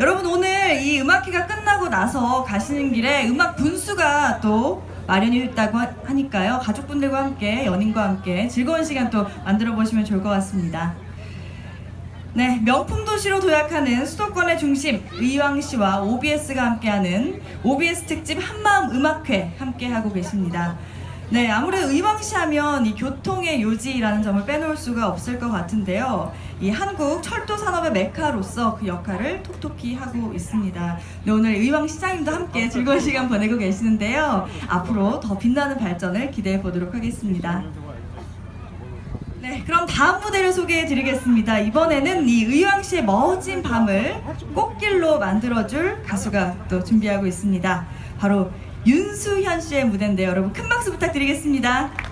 여러분 오늘 이 음악회가 끝나고 나서 가시는 길에 음악 분수가 또 마련이 됐다고 하- 하니까요. 가족분들과 함께 연인과 함께 즐거운 시간 또 만들어 보시면 좋을 것 같습니다. 네, 명품 도시로 도약하는 수도권의 중심 의왕 시와 OBS가 함께하는 OBS 특집 한마음 음악회 함께하고 계십니다. 네, 아무래도 의왕시 하면 이 교통의 요지라는 점을 빼놓을 수가 없을 것 같은데요. 이 한국 철도 산업의 메카로서 그 역할을 톡톡히 하고 있습니다. 네, 오늘 의왕 시장님도 함께 즐거운 시간 보내고 계시는데요. 앞으로 더 빛나는 발전을 기대해 보도록 하겠습니다. 네, 그럼 다음 무대를 소개해 드리겠습니다. 이번에는 이 의왕시의 멋진 밤을 꽃길로 만들어줄 가수가 또 준비하고 있습니다. 바로 윤수현 씨의 무대인데요. 여러분 큰 박수 부탁드리겠습니다.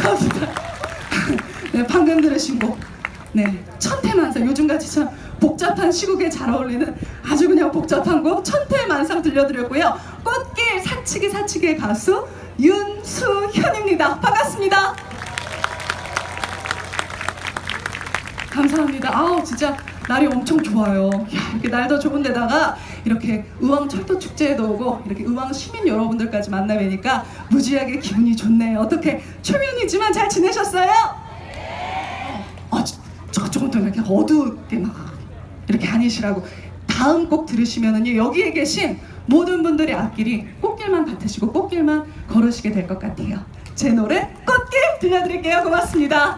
감사합니다. 네 방금 들으신 곡, 네 천태만상 요즘같이 참 복잡한 시국에 잘 어울리는 아주 그냥 복잡한 곡 천태만상 들려드렸고요. 꽃길 사치기 사치기의 가수 윤수현입니다. 반갑습니다. 감사합니다. 아우 진짜 날이 엄청 좋아요. 야, 이렇게 날도 좋은 데다가 이렇게 의왕 철도 축제에도 오고 이렇게 의왕 시민 여러분들까지 만나 뵈니까 무지하게 기분이 좋네요. 어떻게 초면이지만 잘 지내셨어요? 아, 저- 저쪽은 또 이렇게 어둡게 막 이렇게 아니시라고 다음 곡 들으시면은요 여기에 계신 모든 분들의 앞길이 꽃길만 같으시고 꽃길만 걸으시게 될 것 같아요. 제 노래 꽃길 들려드릴게요. 고맙습니다.